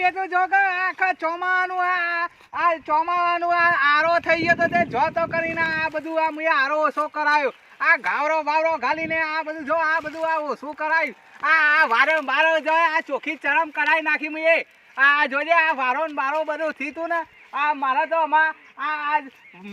બેઠું જો કે આખા ચોમાનું આ આ ચોમાવાનું આ આરો થઈ ગયો તો તે જો તો કરીને આ બધું આ મેં આરો ઓછો કરાયો. આ ગાવરો બાવરો ઘાલીને આ બધું જો આ બધું આ ઓછું કરાયું. આ આ વારો બારો જો આ ચોખ્ખી ચરમ કરાવી નાખી મેં આ જોજે આ વારો ને બારો બધું થીતું ને. આ મારા તો આમાં આ આ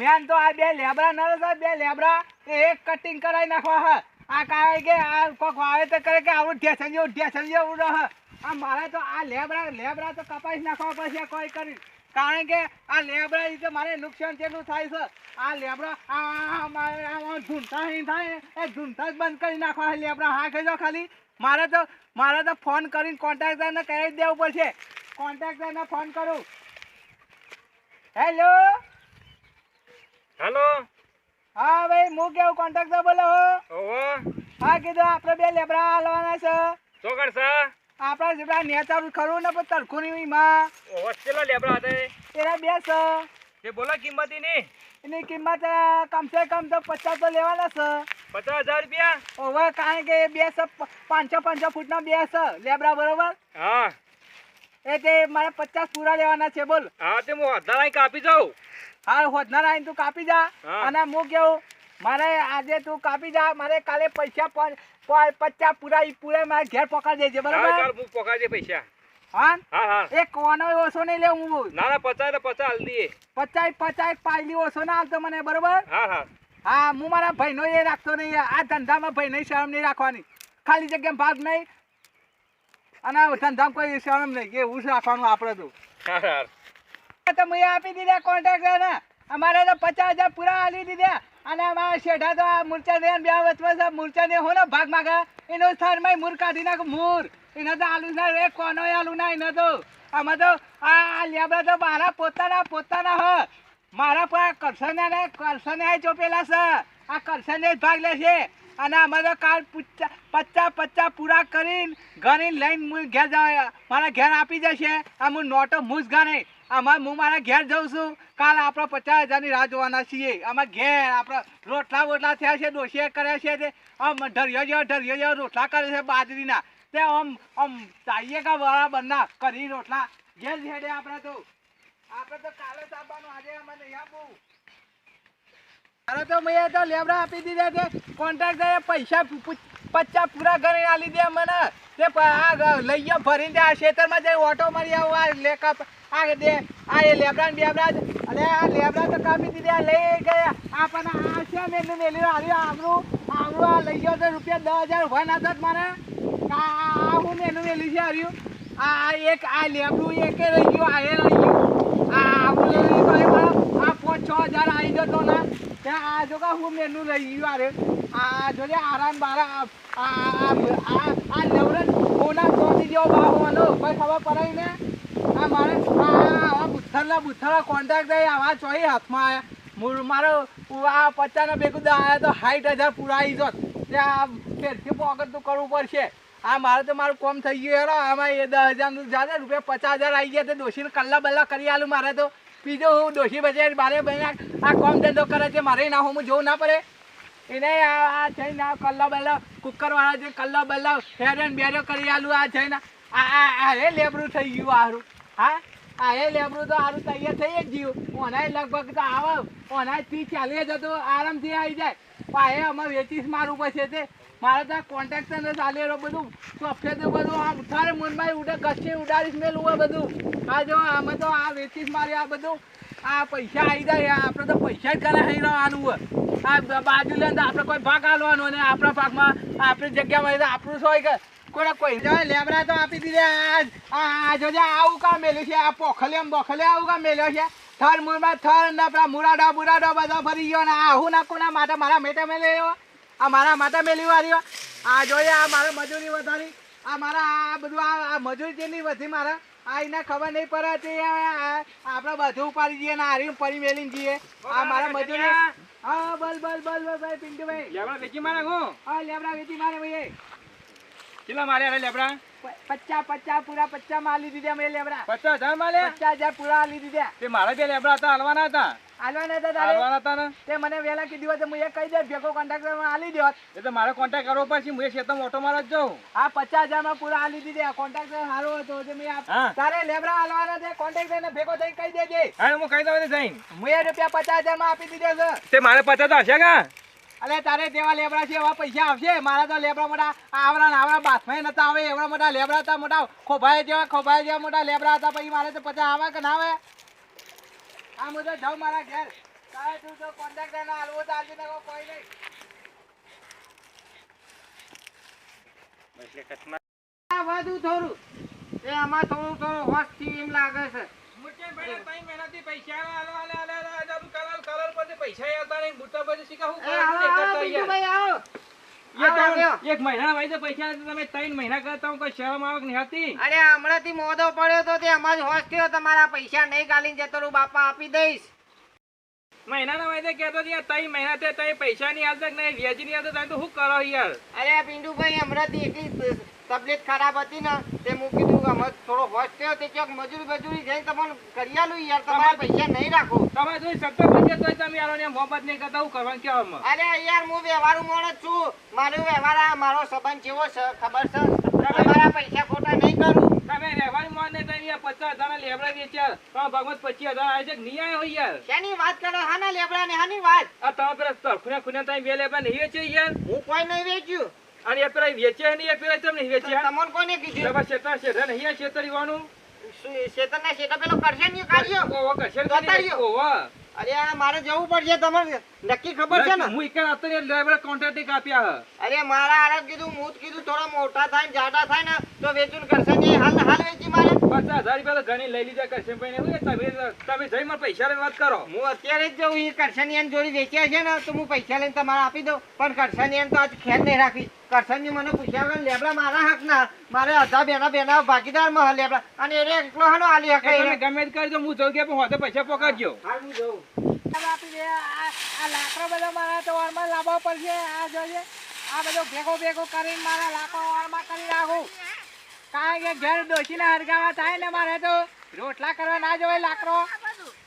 મેન તો આ બે લેબરા ન હતા બે લેબરા એક કટિંગ કરાવી નાખવા હ. આ કાંઈ કે આ કોક વાવેતર કરે કે આવું ઢેસણ જેવું રહ આ મારે તો આ લેબરા લેબરા તો કપાઈ નાખવા પડશે કોઈ કરી કારણ કે આ લેબરા રીતે મારે નુકસાન કેટલું થાય છે. આ લેબરા ઝૂંટા અહીં થાય. એ ઝૂંટા જ બંધ કરી નાખવા લેબરા. હા કહેજો ખાલી. મારે તો મારે તો ફોન કરીને કોન્ટ્રાક્ટરને કહી દેવું પડશે. કોન્ટ્રાક્ટરને ફોન કરું. હેલો હેલો હા ભાઈ હું કેવું? કોન્ટ્રાક્ટર બોલો હા કીધું આપણે બે લેબરા હાલવાના છે. શું કરશે? આપણા જેટલા નેચારું ખરું ને પણ તરખું ની માં. હોસ્ટેલ લેબડા હતા એના બે છે તે બોલો કિંમતની એની કિંમત કમસે કમ તો પચાસ તો લેવાના છે પચાસ હજાર રૂપિયા? ઓવે કારણ કે બે છે પાંચસો પાંચસો ફૂટના બે છે લેબડા બરોબર? હા. એ તે મારે પચાસ પૂરા લેવાના છે બોલ. હા તે હું લાઈન કાપી જાઉં. હા હોધના આવીને તું કાપી જા. અને હું કેવું મારે આજે તું કાપી જા મારે કાલે પૈસા પચાસ પૂરા ઈ પૂરા મારે ઘેર પકડી દેજે બરાબર? હું પકાવજે પૈસા. હા? હા એક કોનો ઓછો નહીં લે હું. ના ના પચાસ તો પચાસ હાલ દઈએ. પચાસ પચાસ પાયલી ઓછો ના હાલતો મને બરોબર? હા હા. હા હું મારા ભાઈનો એ રાખતો નહીં આ ધંધામાં નહીં શરમ નહીં રાખવાની. ખાલી જગ્યામાં ભાગ નહીં. અને ધંધામાં કોઈ શરમ નહીં કે એવું જ રાખવાનું આપણે તો. તો મેં આપી દીધા કોન્ટ્રાક્ટ ને. અમારે તો પચાસ હજાર પૂરા આપી દીધા. અને અમારા શેઠા તો આ મૂર્છા ને બે વચમાં છે ને ભાગ માગે. એનો સ્થાનમાં મૂર કાઢી મૂર. એને તો આલુ ના રે, કોનો આલુ ના, એને તો. આમાં તો આ લેબડા તો મારા પોતાના પોતાના હ. મારા પર કરસને ને ચોપેલા છે આ કરસને જ ભાગ લે છે. અને અમે તો કાલ પચ્ચા પચાસ પૂરા કરીને ઘરે લઈને હું ઘેર મારા ઘેર આપી જશે આ હું નોટો મૂસ ગાને આમાં હું મારા ઘેર જઉં છું. કાલ આપણે પચાસ હજારની રાહ જોવાના છીએ. આમાં ઘેર આપણે રોટલા બોટલા થયા છે ડોસીએ કર્યા છે તે. આમ ઢરિયો જેવો ઢરિયો જેવો રોટલા કરે છે બાજરીના. તે આમ આમ ચાહીએ કા વાળા બના કરી રોટલા. ઘેર હેડે આપણે તો. આપણે તો કાલે આવવાનું આજે અમે નહીં આપવું. તો મેં તો લેબડા આપી દીધા છે. કોન્ટ્રાક્ટરે પૈસા પચાસ પૂરા કરીને દે મને. તે લઈ ગયો ભરીને આ ખેતરમાં જઈ, ઓટો મારી આવું, આ, લેકઅપ. આ દે, આ એ લેબડા ને બેબડા આ લેબડા તો કાપી દીધા, લઈ ગયા. આ પણ આ છે, મેં એનું આવ્યું આમરું આમરું આ લઈ ગયો તો રૂપિયા દસ હજાર હોય ના થત આ હું મેનું મેલ્યું છે આવ્યું આ એક, આ લેબડું એક રહી ગયું, આ એ રહી ગયું. આ આ પાંચ, છ હજાર આવી જતો ના. ત્યાં આ જો હું મેનું લઈ ગયું, અરે. આ જોજે આરામ, બારા, આ આ આ નવરત કોના ચોથી જેવો ભાવ હોવાનો ખબર પડાય ને? આ મારે બુથ્થરના બુથ્થરના કોન્ટ્રાક્ટ દઈ આવા ચોઈ હાથમાં આવ્યા મારો આ પચાસના બેગુદા આવ્યા તો સાઠ હજાર પૂરા આવી જોત ત્યાં ફેરથી પોકેટ તો કરવું પડશે. આ મારે તો મારું કોમ થઈ ગયું હેરો આમાં એ દસ હજારનું જાતે રૂપિયા પચાસ હજાર આવી ગયા તો ડોશીને કલ્લા બલ્લા કરી આલું મારે તો. બીજો હું ડોશી બજાર બારે બહેના આ કોમ ધંધો કરે છે, મારે ના હું જોવું ના પડે. એને આ જઈને આ કલ્લા બલ્લા કુકર વાળા જે કલ્લા બલ્લા હેરેન બેરો કરી આલું આ જઈને આ આ આ લેબરું થઈ ગયું હારું હા? આ એ લેબરું તો હારું તૈયાર થઈ જ ગયું. ઓનાય લગભગ તો આવે ઓનાય ત્રીસ ચાલીસ જતો આરામથી આવી જાય. પણ આ અમે વેચીસ મારું પછી તે. મારે તો કોન્ટ્રાક્ટર ને ચાલે બધું. સફેદ બધું આમ ઉઠાડે મનમાં ઉડે ગચ્છે ઉડાડીશ મેલું હોય બધું. આ જો અમે તો આ વેચીસ મારી આ બધું. આ પૈસા આવી જાય આપણે તો પૈસા જ કરે અહીં રહેવાનું હોય. આ બાજુ લે આપણે કોઈ ભાગ આલવાનો ને આપણા ભાગમાં આપણી જગ્યામાં તો આપણું શું હોય કે કોઈને કોઈ જો લેબરા તો આપી દીધા. આ આ જોજે આવું કામ મેલ્યું છે આ બોખલિયા આવું કામ મેલ્યો છે. થર મૂળમાં થર ને પેલા મુરાડો બુરાડો બધો ફરી ગયો ને આ હું ના કોના માટે મારા મેટે મેલ્યો? આ મારા માટે મેલ્યું વાર્યો આ જોઈએ આ મારે મજૂરી વધારી. આ મારા આ બધું આ મજૂરી જેટલી વધી મારે. આ એને ખબર નહીં પડે આપણે બધું ઉપાડી જઈએ ને હારી પડી મેલીને જઈએ આ મારા મજૂરી હા બલ બલ બલ બલ ભાઈ પિન્ટુભાઈ લેબડા વેચી મારે હું? હા લેબડા વેચી મારે ભાઈ કેટલા મારે રે લેબડા? પ- પચાસ પચાસ પૂરા પચાસમાં આલી દીધા મેં લેબડા. પચાસ હજારમાં લે પચાસ હજાર પૂરા આલી દીધા. તે મારા બે લેબડા હતા હાલવાના હતા. આલવાના હતા તારે? હાલવાના હતા ને? તે મને વહેલા કીધું હોય તો હું એ કહી દે ભેગો કોન્ટ્રાક્ટરમાં આલી દેત એટલે તો મારે કોન્ટેક્ટ કરવો પડશે હું એ ખેતરમાં ઓટો મારવા જ જાઉં. આ પચાસ હજારમાં પૂરા આલી દીધા. કોન્ટ્રાક્ટર સારો હતો જે મેં તારે લેબડા હલવાના છે કોન્ટ્રાક્ટર ને ભેગો થઈ કહી દેજે. હા હું કહી દઉં જઈને મેં રૂપિયા પચાસ હજારમાં આપી દીધો છે. તે મારે પચાસ તો હશે કા? અલે તારે તેવા લેબડા છે એવા પૈસા આવશે? મારા તો લેબડા મોટા આવડા ને આવડા બાથમાં નતા આવે એવડા મોટા લેબડા હતા મોટા ખોભાય જેવા ખોભાઈ જેવા મોટા લેબડા હતા પછી મારે તો પચાસ આવે કે ના આવે? આ હું તો જાઉં મારા ઘેર. તારે તું તો કોન્ટ્રાક્ટર ના હાલવો તો હાલજી નાખો કોઈ નહીં. આ વધુ થોડું. એ આમાં થોડું થોડું હોશથી એમ લાગે છે. એક મહિના પૈસા તમે ત્રણ મહિના કરતા હું કોઈ શરમ આવક નહીં હતી અરે હમણાંથી મોદો પડ્યો તો તે અમાર હોશ થયો તમારા પૈસા નહીં ગાલીને જતો રહું બાપા આપી દઈશ. મહિનાના વાયદે કહેતો હતી, આ ત્રણ મહિના તે પૈસા ની હાલત નહીં વ્યાજની હાલત તો શું કરો યાર? અરે પિંડુભાઈ હમણાંથી એટલી તબિયત ખરાબ હતી ને તે મૂકી કીધું કે થોડો હોશ થયો તે ક્યાંક મજૂરી મજૂરી જઈને તમને કરી લઉં યાર તમારા પૈસા નહીં રાખો. તમે જોઈ શકતો પૈસા તો તમે યાર ને મોહબ્બત નહીં કરતા હું કરવાનું કહેવામાં અરે યાર હું વ્યવહારુ માણસ છું. મારો વ્યવહાર મારો સંબંધ કેવો છે ખબર છે? તમારા પૈસા ખોટા નહીં કરું. તમે રહેવાની મોન ને તઈ પચાસ હજાર ના લેબડા વેચ્યા તમે ભગવત પચીસ હજાર આવે છે નહીં આવ્યો યાર. શેની વાત કરો? હાના લેબડા ને હાની વાત? આ તમે પેલા ખૂને ખૂને તમે બે લેબડા નહીં વેચે યાર? હું કોઈ નહીં વેચ્યું. અને એ પેલા વેચે નહીં એ પેલા તમને વેચે તમને કોને કીધું? તમે શેતર છે નહીં આ શેતરીવાનું શેતરના શેતર પેલો કરશે નહીં કાર્યો ઓવો કરશે ને. ઓવો. અરે મારે જવું પડશે તમને નક્કી ખબર છે ને? હું એક અત્યારે ડ્રાઈવર કોન્ટ્રાક્ટ આપ્યા અરે મારા આરામ કીધું હું કીધું થોડા મોટા થાય જાડા થાય ને તો વેચું કરશે ને હાલ હાલ વેચી મારે. પચાસ હજાર રૂપિયા તો ઘણી લઈ લીધા કરશે ભાઈ ને તમે તમે જઈ મને પૈસા વાત કરો. હું અત્યારે જ જઉં એ કરશની એમ જોડી વેચ્યા છે ને તો હું પૈસા લઈને તમારે આપી દઉં. પણ કરશની એમ તો આજ ખેર નહીં રાખી. કરશની મને પૂછ્યા વગર લેબડા મારા હક ના મારે અધા બેના બેના ભાગીદારમાં લેબડા. અને એને એકલો હાનો આલી હકે ગમે જ તે કરજો હું જઉં કે પણ હોતે પૈસા પકડજો હાલ હું જઉં. આપી દે. પડશે. આ જોઈએ. આ બધો ભેગો ભેગો કરીને મારા લાકડો વારમાં કરી રાખું. કારણ કે ઘેર ડોશીને હરગાવા થાય ને મારે તો રોટલા કરવા ના જોવે લાકડો.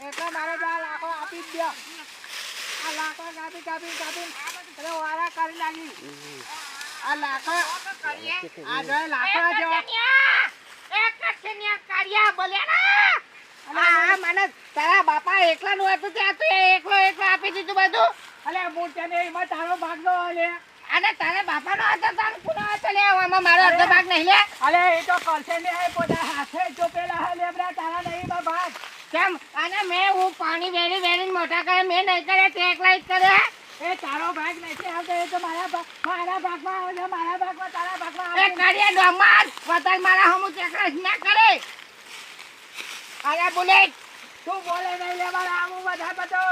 એટલે મારે તો આ લાકડો આપી જ આ લાકડો કાપી કાપી કાપી વારા કરી નાખી. આ લાકડો આ જોઈએ લાકડા જેવા. આ મને તારા બાપા એકલાનું હતું ત્યાં તું એકલો એકલો આપી દીધું બધું? અલે મૂર્તિને એમાં તારો ભાગ અલે. અને તારા બાપાનો હતો તારો પુનો હતો લે આમાં મારો અડધો ભાગ નહીં લે. અલે એ તો કરશે ને એ પોતા હાથે હે લેબડા તારા નહીં બા ભાગ. કેમ? અને મેં હું પાણી વેરી વેરીને મોટા કરે મેં નહીં કરે તે એકલા જ કરે એ તારો ભાગ નથી આવતો એ તો મારા મારા ભાગમાં આવે છે મારા ભાગમાં તારા ભાગમાં એ આવે છે. કરીએ ડોમાર. વતન મારા હમુ ચેકરસ ના કરે. અરે બુલેટ તું બોલે નહીં લેવા આવું બધા બધો.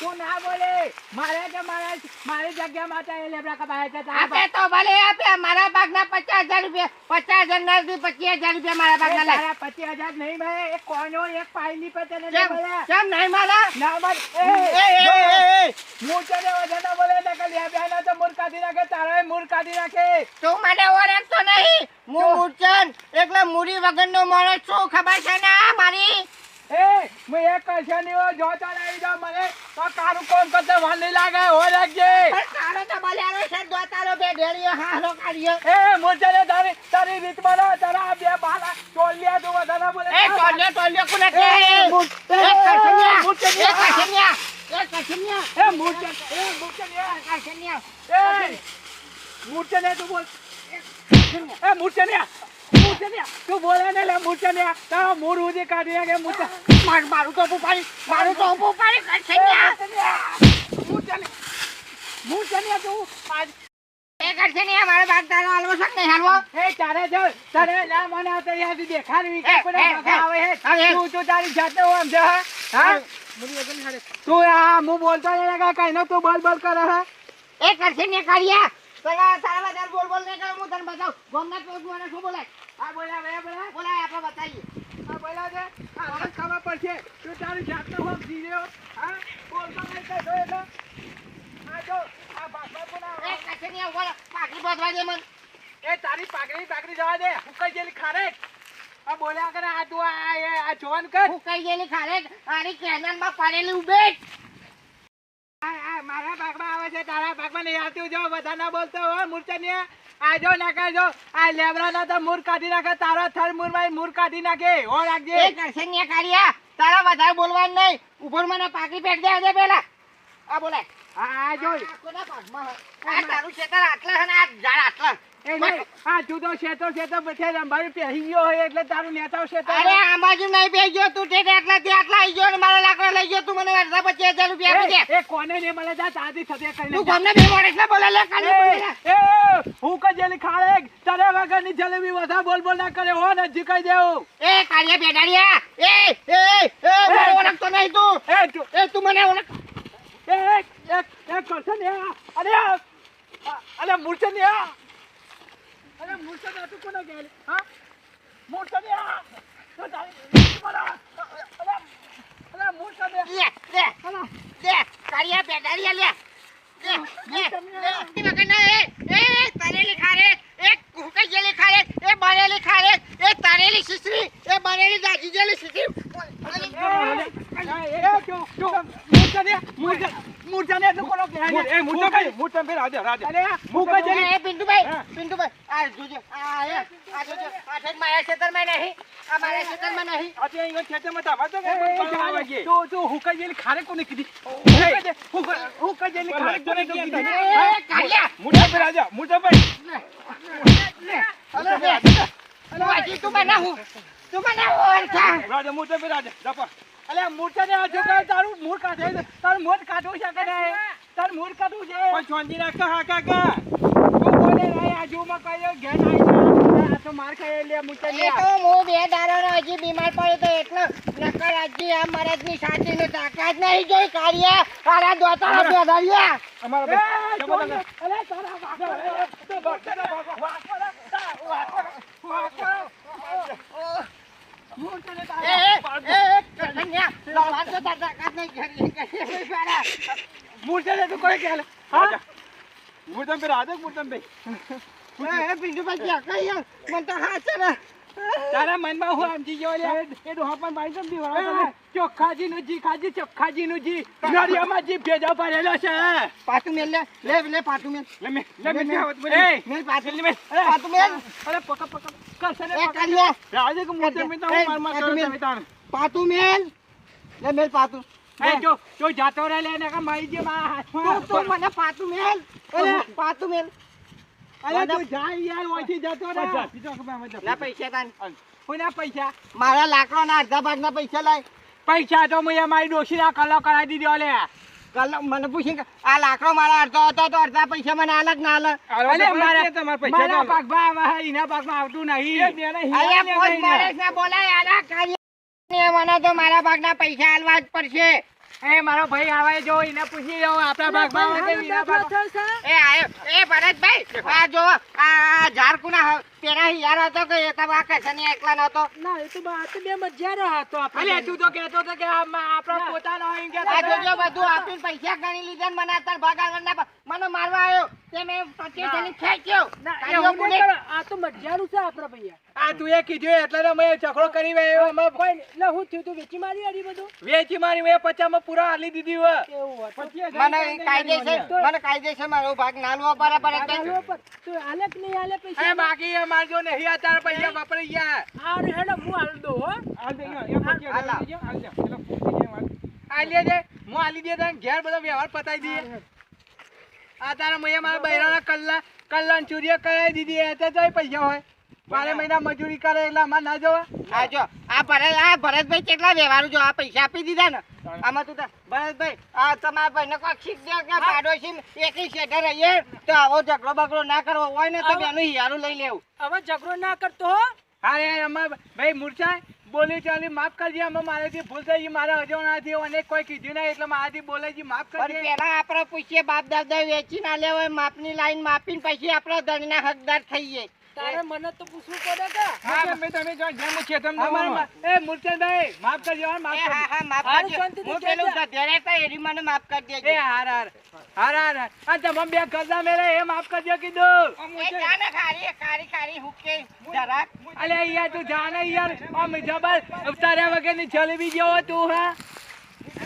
તું ના બોલે. મારે કે મારા મારી જગ્યા માટે એ લેબડા કપાય છે આપે તો ભલે આપે મારા ભાગના પચાસ હજાર રૂપિયા પચાસ હજાર ના પચીસ હજાર રૂપિયા મારા ભાગના લાય પચીસ હજાર નહીં ભાઈ એક કોનો એક પાયલી પર તને નહીં કેમ કેમ નહીં મારા ના મળે. એ, એ, એ, હું તને વધારે બોલે ને કે લેબડા ના તો મૂર્ખાથી રાખે તારા મૂર કાઢી તું મને ઓળખતો નહીં. હું મૂર્ચન એટલે મૂરી વગરનો માણસ છું ખબર છે ને મારી? એ હું એક કશે નહીં હોય જો જો મને તો તારું કોમ કરતે વાર નહીં લાગે હો રાખજે. તો છે દોતારો બે ઢેળીઓ હારો કાઢ્યો. એ મૂર્છને તારી તારી રીત બોલો તારા બે બાલા ચોલિયા તું વધારે બોલે. એ ટોલ્યો ટોલ્યો કોને કે એ, એ એ, મૂર્છન્યા. એ કસન્યા એ કસન્યા એ મૂર્છન એ મૂર્છન એ કસન્યા એ તું બોલ. એ મૂર્છન્યા તું બોલે ને લે મૂર્છન્યા તારો મૂળ ઉધી કાઢી નાખે મૂર્છન માર મારું તો ઉપાડી મારું તો ઉપાડી કસન્યા મૂર્છન્યા તું. આજ એ કસન્યા મારો ભાગ તારો હાલવો છે કે હાલવો? એ તારે જો તારે ના મને આ તો દેખાડવી કે એ, કોને એ, પગા આવે હે. તું તું તારી જાતે હું સમજે હા? તું આ હું બોલતો નહીં કે કઈ નો તું બોલ બોલ કરે હે? એ કરશે ને કરીએ પેલા તારા બધા બોલ બોલ નહીં કરે હું તને બતાવ. ગોમના તો મને શું બોલાય? આ બોલા બે બોલ્યા બોલાય આપણે બતાવીએ. આ બોલા છે. મને ખબર પડશે તું તારી જાતે હું જીવ્યો હા. બોલતો નહીં કઈ તો. એટલે આ જો આ ભાષા કોના એ કસન્યા બોલ. પાકી બોધવા દે મને. એ તારી પાકડી પાઘડી જવા દે. હુકાઈ ગયેલી ખારેક આ બોલ્યા કરે આ તું આ જોવાન કર. ફૂંકાઈ ગયેલી ખારેક આની કેનનમાં પડેલી ઉભે આ આ મારા ભાગમાં આવે છે. તારા ભાગમાં નહીં આવતી. જો બધા ના બોલતો હો મૂર્છનિયા આ જો. ના આ લેબરાના તો મૂર કાઢી નાખે. તારા થર મૂરમાં મૂર કાઢી નાખે. હો રાખજે. એ કરશનિયા કાળિયા તારા વધારે બોલવાનું નહીં. ઉપર મને પાકી પેટ દે આજે પેલા. આ બોલે આ જો. કોના હોય? આ તારું ખેતર આટલા છે ને આ ઝાડ આટલા. આ તું તો શેતો શેતો પછી રંભારી પહેરી ગયો હોય એટલે તારું નેતાઓ શેતો અરે આ નહીં બેસી ગયો તું તે આટલા થી આટલા આવી ગયો ને મારા લાકડા લઈ ગયો તું મને અડધા પચીસ હજાર રૂપિયા આપી દે. એ કોને ને મળે જા તારી સાથે કરીને તું ગમને બે માણસ ને બોલે લે કાલે એ તારે જલેબી વધા બોલ બોલ ના કરે હો ને જીકાઈ દેવું. એ કાળિયા બેડાડિયા એ એ એ મને ઓળખતો નહીં તું. એ તું. એ તું મને ઓળખ એ એક એક એક કરશે ને. અરે આ, આ, અરે મૂર્છે ને આ. અરે મૂર્છે ને ले તું કોને ગયેલી હા? મૂર્છે ને આ. તો તારી- અરે, અરે, અરે મૂર્છે ને લે લે લે કાળિયા બેડાડિયા લે. લે લે લે તી વગર ના એ એ તરેલી ખારે એ કુકઈ જેલી ખારે એ બનેલી ખારે એ તરેલી શીશરી એ બનેલી દાજી જેલી अरे मुका પિન્ટુભાઈ પિન્ટુભાઈ આ આ આ જોજો. આ ઠેક મારા ખેતરમાં નહીં આ મારા ખેતરમાં નહીં. એ કાળિયા અલે બે તું આજી તું બનાવું તું બનાવું ઓળખા અલે મૂર્છા ને હજુ કઈ તારું મૂળ કાઢે તારું મોઢ કાઢવું છે કે તારું મોઢ કાઢવું છે? તું બોલે નહીં આજુમાં કઈ ઘેર આવી આ તો માર ખાઈ લે મૂર્છા એ તો હું બે દાડાનો હજી બીમાર પડ્યો તો એટલો નકર હજી આ મરદની છાતીનો તાકાત નહીં તારા એ કન્યા તો તાકાત કરી કઈ યાર મને તો હાથ છે ને તારા મનમાં હું સમજી ગયો લે એ ડોહા પણ ભાઈ સમજી વાળો ચોખ્ખાજી નું જી ખાજી ચોખ્ખાજી નું જી. નરિયામાં જી ભેજો ભરેલો છે. પાછું મેલ લે લે લે પાછું મેલ. એ, મેલ પાછું મેલ પાછું મેલ અરે પકડ પકડ. કરશે ને એ રાજે કે મોટે એ, પિતા માર માર કરો તાણ. પાતું મેલ. લે મેલ પાતું એ જો જો જાતો રહે લે ને કે મારી જે મારા હાથમાં. તું મને પાતું મેલ. પાતું મેલ. અરે તું જા યાર ઓયથી જતો રહે લે પૈસા તાન. કોના પૈસા. મારા લાકડાના અડધા ભાગના પૈસા લાય. પૈસા તો મેં મારી ડોશીના કલો કરાવી દીધો લે. કલો મને પૂછી આ લાકડો મારા અડધો હતો તો અડધા પૈસા મને આલક ના અલગ અરે મારા મારા પાકમાં આવે એના પાકમાં આવતું નહીં. અરે કોઈ બોલાય કાર્ય મને તો મારા ભાગના પૈસા આલવા જ પડશે. એ મારો ભાઈ આવે જો એને પૂછી જાવ આપણા ભાગમાં એ આયો એ ભરતભાઈ આ જો આ આ ઝારકુના પેરા યાર હતો કે એ તમારા કસની એકલા નતો આપણે તું તો કહેતો હતો કે આ આપણો પોતાનો આ જોજો બધું આપીને પૈસા ગણી લીધા મને અત્યારે ભાગ મને મારવા આવ્યો તે મેં પચીસ જણી ખેંચ્યો કાઢ્યો બુલેટ. આ તું એ કીધું એટલે તો મેં ઝઘડો કરી વેચ્યો. એમાં વેચી મારી મેં પચામાં પૂરા હાલી દીધી હોય. મને કાયદેસર મને કાયદેસર મારો ભાગ નાલવો ભરતભાઈ એ બાકી અમાર જો નહીં અત્યારે પૈસા વાપરી ગયા. હાલ દે, અહીંયા, અહીંયા પછી હાલ. આલી દે હું આલી દે તને ઘેર બધો વ્યવહાર પતાઈ દઈએ. આ તારા મૈયા મારા બૈરાના કલ્લા કલ્લાન ચૂરીઓ કરાવી દીધી એ તો તોય પૈસા હોય. બારે મહિના મજૂરી કરે એટલે અમાર ના જોવા. હા જો આ ભરત આ ભરતભાઈ કેટલા વ્યવહાર જો આ પૈસા આપી દીધા ને. આમાં તું ભરતભાઈ આ તમારા ભાઈને કોઈ શીખ દે કે પાડોશી એકી શેઠે રહીએ તો આવો ઝઘડો બગડો ના કરવો હોય ને તો એનું હિયારું લઈ લેવું. હવે ઝઘડો ના કરતો અરે અમાર ભાઈ મૂર્છા બોલી ચાલી માફ કરજે અમે મારાથી ભૂલ થઈ મારા અજવણાથી અને કોઈ કીધું નહીં એટલે મારાથી બોલે છે માફ કરજે. પેલા આપણે પૂછીએ બાપ દાદા વેચી ના લેવાય માપની લાઈન માપીને પછી આપણે ધણીના હકદાર થઈએ તારે મને તો પૂછવું પડે કે? હા, મેં તમે જો જેમ એ મૂર્છનભાઈ માફ કરજો માફ કરજો હા હા માફ કરજો. હું પેલું મને માફ કરી દે દેજો. હાર હાર હાર. હાર અરે આ તમે બે કરતા મેલે એ માફ કરજો કીધું. જાને ખારી ખારી ખારી હુકે જરાક અલે યાર તું જાને યાર. આમ જબર તાર્યા વગરની જલેબી જેવો તું હા?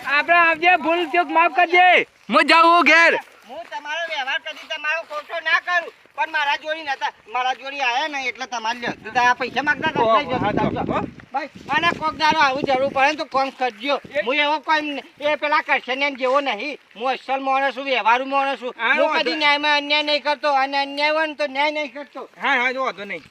આપણે આવજે ભૂલ ચૂક માફ કરજે. હું જાઉં ઘેર. હું તમારો વ્યવહાર કદી તમારો ખોટો ના કરું. પણ મારા જોડી નતા. મારા જોડી આયા ને એટલે તમારે આ પૈસા માંગતા હતા, અને કોક આવું જરૂર પડે ને તો કોમ કરજો. હું એવો કોઈ એ પેલા કરશનિયન જેવો નહીં. હું અસલ માણસ છું વ્યવહારુ માણસ છું. હું કદી ન્યાયમાં અન્યાય નહીં કરતો. અને અન્યાય હોય ને તો ન્યાય નહીં કરતો. હા હા જો વાંધો નહીં.